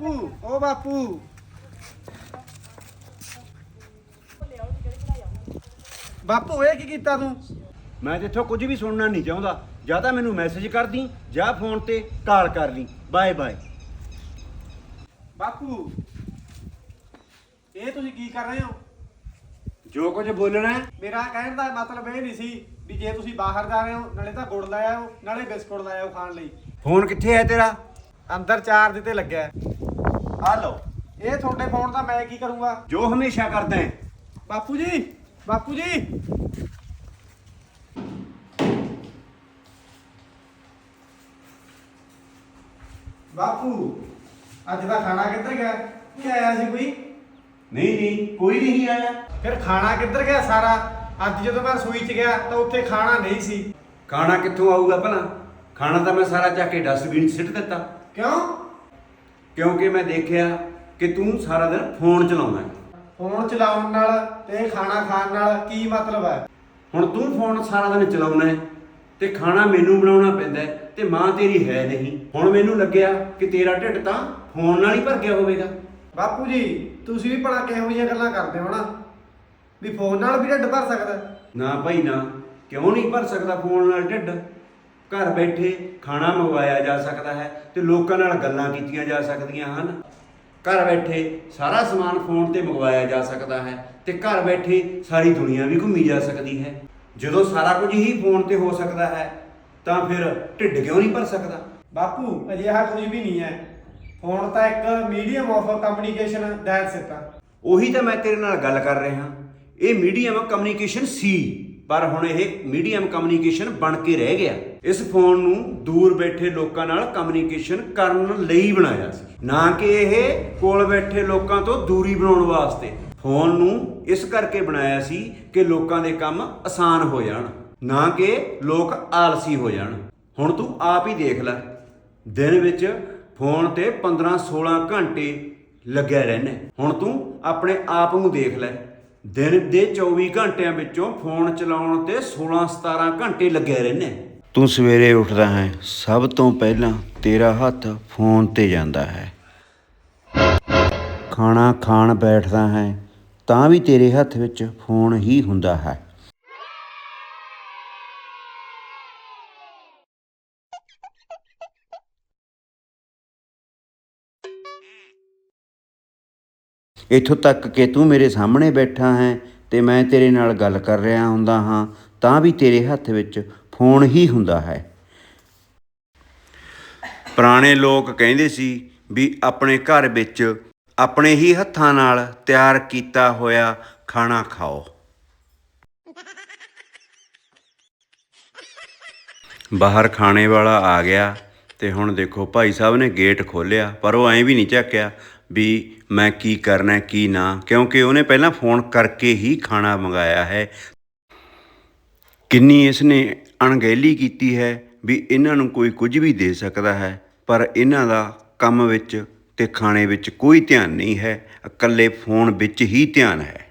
ਬਾਪੂ ਓ ਬਾਪੂ। ਬਾਪੂ ਇਹ ਕੀ ਕੀਤਾ ਤੂੰ? ਮੈਂ ਤੇਥੋਂ ਕੁਝ ਵੀ ਸੁਣਨਾ ਨਹੀਂ ਚਾਹੁੰਦਾ। ਜਾਂ ਤਾਂ ਮੈਨੂੰ ਮੈਸੇਜ ਕਰਦੀ ਜਾਂ ਫੋਨ ਤੇ ਕਾਲ ਕਰ ਲਈ। ਬਾਏ ਬਾਏ ਬਾਪੂ ਇਹ ਤੁਸੀਂ ਕੀ ਕਰ ਰਹੇ ਹੋ? ਜੋ ਕੁਝ ਬੋਲਣਾ ਹੈ। ਮੇਰਾ ਕਹਿਣ ਦਾ ਮਤਲਬ ਇਹ ਨਹੀਂ ਸੀ ਵੀ ਜੇ ਤੁਸੀਂ ਬਾਹਰ ਜਾ ਰਹੇ ਹੋ ਨਾਲੇ ਤਾਂ ਗੁੜ ਲੈ ਆਓ ਨਾਲੇ ਬਿਸਕੁਟ ਲੈ ਆਓ ਖਾਣ ਲਈ। ਫੋਨ ਕਿੱਥੇ ਹੈ ਤੇਰਾ? ਅੰਦਰ ਚਾਰਜ ਤੇ ਲੱਗਿਆ। ਹੈ। ਆ ਲਓ। ਇਹ ਤੁਹਾਡੇ ਫੋਨ ਦਾ ਮੈਂ ਕੀ ਕਰੂੰਗਾ? ਜੋ ਹਮੇਸ਼ਾ ਕਰਦਾ ਹੈ। ਬਾਪੂ ਜੀ ਬਾਪੂ ਜੀ। ਬਾਪੂ ਅੱਜ ਦਾ ਖਾਣਾ ਕਿੱਧਰ ਗਿਆ? ਕੀ ਆਇਆ ਸੀ ਕੋਈ? ਨਹੀਂ ਨਹੀਂ ਕੋਈ ਨਹੀਂ ਆਇਆ। ਫਿਰ ਖਾਣਾ ਕਿੱਧਰ ਗਿਆ ਸਾਰਾ? ਅੱਜ ਜਦੋਂ ਮੈਂ ਰਸੋਈ 'ਚ ਗਿਆ ਤਾਂ ਉੱਥੇ ਖਾਣਾ ਨਹੀਂ ਸੀ। ਖਾਣਾ ਕਿੱਥੋਂ ਆਊਗਾ ਭਲਾ? ਖਾਣਾ ਤਾਂ ਮੈਂ ਸਾਰਾ ਚੱਕ ਕੇ ਡਸਟਬਿਨ 'ਚ ਸਿੱਟ ਦਿੱਤਾ। ਕਿਉਂ? ਕਿਉਂਕਿ ਮੈਂ ਦੇਖਿਆ ਕਿ ਤੂੰ ਸਾਰਾ ਦਿਨ ਫੋਨ ਚਲਾਉਂਦਾ ਹੈ। ਫੋਨ ਚਲਾਉਣ ਨਾਲ ਤੇ ਖਾਣਾ ਖਾਣ ਨਾਲ ਕੀ ਮਤਲਬ ਹੈ? ਹੁਣ ਤੂੰ ਫੋਨ ਸਾਰਾ ਦਿਨ ਚਲਾਉਣਾ ਹੈ ਤੇ ਖਾਣਾ ਮੈਨੂੰ ਬਣਾਉਣਾ ਪੈਂਦਾ ਹੈ ਤੇ ਮਾਂ ਤੇਰੀ ਹੈ ਨਹੀਂ। ਹੁਣ ਮੈਨੂੰ ਲੱਗਿਆ ਕਿ ਤੇਰਾ ਢਿੱਡ ਤਾਂ ਫੋਨ ਨਾਲ ਹੀ ਭਰ ਗਿਆ ਹੋਵੇਗਾ। ਬਾਪੂ ਜੀ ਤੁਸੀਂ ਵੀ ਭਲਾ ਕਿਹੋ ਜਿਹੀਆਂ ਗੱਲਾਂ ਕਰਦੇ ਹੋ ਨਾ? ਵੀ ਫੋਨ ਨਾਲ ਵੀ ਢਿੱਡ ਭਰ ਸਕਦਾ ਹੈ? ਨਾ ਭਾਈ ਨਾ ਕਿਉਂ ਨਹੀਂ ਭਰ ਸਕਦਾ ਫੋਨ ਨਾਲ ਢਿੱਡ? ਘਰ ਬੈਠੇ ਖਾਣਾ ਮੰਗਵਾਇਆ ਜਾ ਸਕਦਾ ਹੈ ਤੇ ਲੋਕਾਂ ਨਾਲ ਗੱਲਾਂ ਕੀਤੀਆਂ ਜਾ ਸਕਦੀਆਂ ਹਨ। ਘਰ ਬੈਠੇ ਸਾਰਾ ਸਮਾਨ ਫੋਨ ਤੇ ਮੰਗਵਾਇਆ ਜਾ ਸਕਦਾ ਹੈ ਤੇ ਘਰ ਬੈਠੇ ਸਾਰੀ ਦੁਨੀਆ ਵੀ ਘੁੰਮੀ ਜਾ ਸਕਦੀ ਹੈ। ਜਦੋਂ ਸਾਰਾ ਕੁਝ ਹੀ ਫੋਨ ਤੇ ਹੋ ਸਕਦਾ ਹੈ ਤਾਂ ਫਿਰ ਢਿੱਡ ਕਿਉਂ ਨਹੀਂ ਭਰ ਸਕਦਾ? ਬਾਪੂ ਅਜਿਹਾ ਕੁਝ ਵੀ ਨਹੀਂ ਹੈ। ਫੋਨ ਤਾਂ ਇੱਕ medium of communication that's it ਉਹੀ ਤਾਂ ਮੈਂ ਤੇਰੇ ਨਾਲ ਗੱਲ ਕਰ ਰਿਹਾ। ਇਹ ਮੀਡੀਅਮ ਕਮਿਊਨੀਕੇਸ਼ਨ ਸੀ। ਪਰ ਹੁਣ ਇਹ ਮੀਡੀਅਮ ਕਮਿਊਨੀਕੇਸ਼ਨ ਬਣ ਕੇ ਰਹਿ ਗਿਆ। ਇਸ ਫੋਨ ਨੂੰ ਦੂਰ ਬੈਠੇ ਲੋਕਾਂ ਨਾਲ ਕਮਿਊਨੀਕੇਸ਼ਨ ਕਰਨ ਲਈ ਬਣਾਇਆ ਸੀ। ਨਾ ਕਿ ਇਹ ਕੋਲ ਬੈਠੇ ਲੋਕਾਂ ਤੋਂ ਦੂਰੀ ਬਣਾਉਣ ਵਾਸਤੇ। ਫੋਨ ਨੂੰ ਇਸ ਕਰਕੇ ਬਣਾਇਆ ਸੀ ਕਿ ਲੋਕਾਂ ਦੇ ਕੰਮ ਆਸਾਨ ਹੋ ਜਾਣ। ਨਾ ਕਿ ਲੋਕ ਆਲਸੀ ਹੋ ਜਾਣ। ਹੁਣ ਤੂੰ ਆਪ ਹੀ ਦੇਖ ਲੈ। ਦਿਨ ਵਿੱਚ ਫੋਨ ਤੇ 15-16 ਘੰਟੇ ਲੱਗਿਆ ਰਹਿਣਾ ਹੁਣ ਤੂੰ ਆਪਣੇ ਆਪ ਨੂੰ ਦੇਖ ਲੈ। ਦਿਨ ਦੇ 24 ਘੰਟਿਆਂ ਵਿੱਚੋਂ ਫੋਨ ਚਲਾਉਣ ਤੇ 16-17 ਘੰਟੇ ਲੱਗੇ ਰਹਿੰਦੇ। ਤੂੰ ਸਵੇਰੇ ਉੱਠਦਾ ਹੈ, ਸਭ ਤੋਂ ਪਹਿਲਾਂ ਤੇਰਾ ਹੱਥ ਫੋਨ ਤੇ ਜਾਂਦਾ ਹੈ। ਖਾਣਾ ਖਾਣ ਬੈਠਦਾ ਹੈ, ਤਾਂ ਵੀ ਤੇਰੇ ਹੱਥ ਵਿੱਚ ਫੋਨ ਹੀ ਹੁੰਦਾ ਹੈ। ਇੱਥੋਂ ਤੱਕ ਕਿ ਤੂੰ ਮੇਰੇ ਸਾਹਮਣੇ ਬੈਠਾ ਹੈ ਤੇ ਮੈਂ ਤੇਰੇ ਨਾਲ ਗੱਲ ਕਰ ਰਿਹਾ ਹੁੰਦਾ ਹਾਂ, ਤਾਂ ਵੀ ਤੇਰੇ ਹੱਥ ਵਿੱਚ ਫੋਨ ਹੀ ਹੁੰਦਾ ਹੈ। ਪੁਰਾਣੇ ਲੋਕ ਕਹਿੰਦੇ ਸੀ ਵੀ ਆਪਣੇ ਘਰ ਵਿੱਚ ਆਪਣੇ ਹੀ ਹੱਥਾਂ ਨਾਲ ਤਿਆਰ ਕੀਤਾ ਹੋਇਆ ਖਾਣਾ ਖਾਓ। ਬਾਹਰ ਖਾਣੇ ਵਾਲਾ ਆ ਗਿਆ ਤੇ ਹੁਣ ਦੇਖੋ ਭਾਈ ਸਾਹਿਬ ਨੇ ਗੇਟ ਖੋਲ੍ਹਿਆ, ਪਰ ਉਹ ਐਂ ਵੀ ਨਹੀਂ ਝੱਕਿਆ ਵੀ ਮੈਂ ਕੀ ਕਰਨਾ ਕੀ ਨਾ। ਕਿਉਂਕਿ ਉਹਨੇ ਪਹਿਲਾਂ ਫੋਨ ਕਰਕੇ ਹੀ ਖਾਣਾ ਮੰਗਾਇਆ ਹੈ। ਕਿੰਨੀ ਇਸ ਨੇ ਅਣਗਹਿਲੀ ਕੀਤੀ ਹੈ ਵੀ ਇਹਨਾਂ ਨੂੰ ਕੋਈ ਕੁਝ ਵੀ ਦੇ ਸਕਦਾ ਹੈ, ਪਰ ਇਹਨਾਂ ਦਾ ਕੰਮ ਵਿੱਚ ਤੇ ਖਾਣੇ ਵਿੱਚ ਕੋਈ ਧਿਆਨ ਨਹੀਂ ਹੈ। ਇਕੱਲੇ ਫੋਨ ਵਿੱਚ ਹੀ ਧਿਆਨ ਹੈ।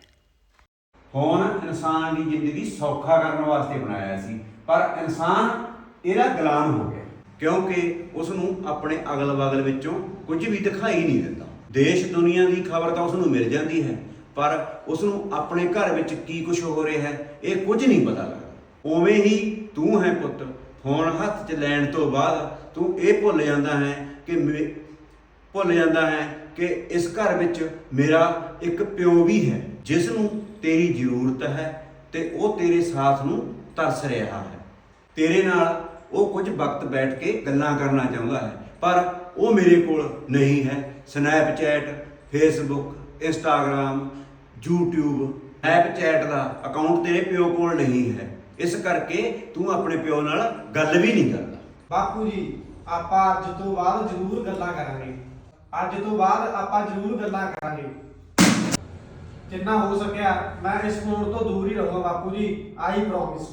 ਫੋਨ ਇਨਸਾਨ ਦੀ ਜ਼ਿੰਦਗੀ ਸੌਖਾ ਕਰਨ ਵਾਸਤੇ ਬਣਾਇਆ ਸੀ, ਪਰ ਇਨਸਾਨ ਇਹਦਾ ਗੁਲਾਮ ਹੋ ਗਿਆ। ਕਿਉਂਕਿ ਉਸ ਨੂੰ ਆਪਣੇ ਅਗਲ-ਬਗਲ ਵਿੱਚੋਂ ਕੁਝ ਵੀ ਦਿਖਾਈ ਨਹੀਂ ਦਿੰਦਾ। ਦੇਸ਼ ਦੁਨੀਆ ਦੀ ਖਬਰ ਤਾਂ ਉਸ ਨੂੰ ਮਿਲ ਜਾਂਦੀ ਹੈ, ਪਰ ਉਸ ਨੂੰ ਆਪਣੇ ਘਰ ਵਿੱਚ ਕੀ ਕੁਝ ਹੋ ਰਿਹਾ ਹੈ, ਇਹ ਕੁਝ ਨਹੀਂ ਪਤਾ ਲੱਗਦਾ। ਉਵੇਂ ਹੀ ਤੂੰ ਹੈ ਪੁੱਤ, ਫੋਨ ਹੱਥ 'ਚ ਲੈਣ ਤੋਂ ਬਾਅਦ ਤੂੰ ਇਹ ਭੁੱਲ ਜਾਂਦਾ ਹੈ ਕਿ ਮੇ- ਭੁੱਲ ਜਾਂਦਾ ਹੈ ਕਿ ਇਸ ਘਰ ਵਿੱਚ ਮੇਰਾ ਇੱਕ ਪਿਓ ਵੀ ਹੈ ਜਿਸ ਨੂੰ ਤੇਰੀ ਜ਼ਰੂਰਤ ਹੈ ਤੇ ਉਹ ਤੇਰੇ ਸਾਥ ਨੂੰ ਤਰਸ ਰਿਹਾ ਹੈ। ਤੇਰੇ ਨਾਲ ਉਹ ਕੁਝ ਵਕਤ ਬੈਠ ਕੇ ਗੱਲਾਂ ਕਰਨਾ ਚਾਹੁੰਦਾ ਹੈ, ਪਰ ਉਹ ਮੇਰੇ ਕੋਲ ਨਹੀਂ ਹੈ। Snapchat Facebook Instagram YouTube Snapchat ਦਾ ਅਕਾਊਂਟ ਤੇਰੇ ਪਿਓ ਕੋਲ ਨਹੀਂ ਹੈ। ਇਸ ਕਰਕੇ ਤੂੰ ਆਪਣੇ ਪਿਓ ਨਾਲ ਗੱਲ ਵੀ ਨਹੀਂ ਕਰਦਾ। ਬਾਪੂ ਜੀ, ਆਪਾਂ ਅੱਜ ਤੋਂ ਬਾਅਦ ਜ਼ਰੂਰ ਗੱਲਾਂ ਕਰਾਂਗੇ। ਅੱਜ ਤੋਂ ਬਾਅਦ ਆਪਾਂ ਜ਼ਰੂਰ ਗੱਲਾਂ ਕਰਾਂਗੇ। ਜਿੰਨਾ ਹੋ ਸਕਿਆ ਮੈਂ ਇਸ ਫੋਨ ਤੋਂ ਦੂਰ ਹੀ ਰਹੂੰਗਾ ਬਾਪੂ ਜੀ ਆਈ ਪ੍ਰੋਮਿਸ